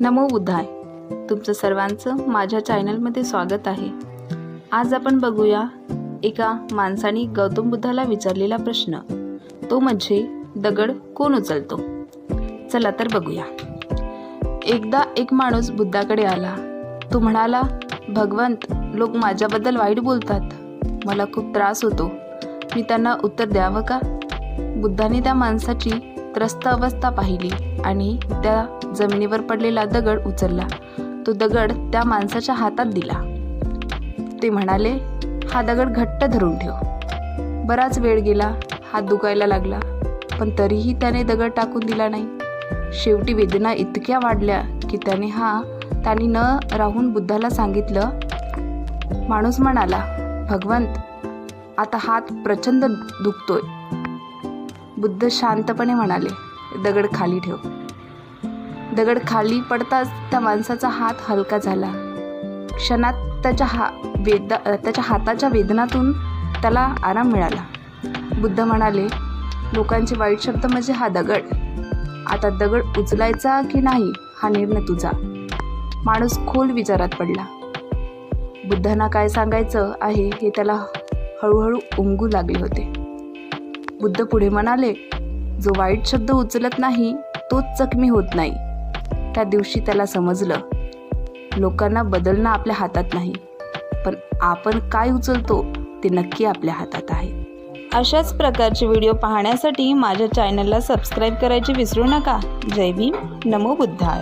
नमो बुद्धाय. तुमचं सर्वांचं माझ्या चॅनलमध्ये स्वागत आहे. आज आपण बघूया एका माणसाने गौतम बुद्धाला विचारलेला प्रश्न. तो म्हणजे दगड कोण उचलतो? चला तर बघूया. एकदा एक माणूस बुद्धाकडे आला. तो म्हणाला भगवंत लोक माझ्याबद्दल वाईट बोलतात. मला खूप त्रास होतो. मी त्यांना उत्तर द्यावं का? बुद्धाने त्या माणसाची त्रस्त अवस्था पाहिली आणि त्या जमिनीवर पडलेला दगड उचलला. तो दगड त्या माणसाच्या हातात दिला. ते म्हणाले हा दगड घट्ट धरून ठेव. बराच वेळ गेला हात दुखायला लागला पण तरीही त्याने दगड टाकून दिला नाही. शेवटी वेदना इतक्या वाढल्या की त्याने हा त्याने न राहून बुद्धाला सांगितलं. माणूस म्हणाला भगवंत आता हात प्रचंड दुखतोय. बुद्ध शांतपणे म्हणाले दगड खाली ठेव. दगड खाली पडताच त्या माणसाचा हात हलका झाला. क्षणात त्याच्या हा वेद त्याच्या हाताच्या वेदनातून त्याला आराम मिळाला. बुद्ध म्हणाले लोकांचे वाईट शब्द म्हणजे हा दगड. आता दगड उचलायचा की नाही हा निर्णय तुझा. माणूस खोल विचारात पडला. बुद्धांना काय सांगायचं आहे हे त्याला हळूहळू उमगू लागले होते. बुद्ध पुढे म्हणाले जो वाईट शब्द उचलत नाही तोच जखमी होत नाही. त्या दिवशी त्याला समजलं लोकांना बदलणं आपल्या हातात नाही पण आपण काय उचलतो ते नक्की आपल्या हातात आहे. अशाच प्रकारचे व्हिडिओ पाहण्यासाठी माझ्या चॅनलला सबस्क्राईब करायचे विसरू नका. जय भीम. नमो बुद्धाय.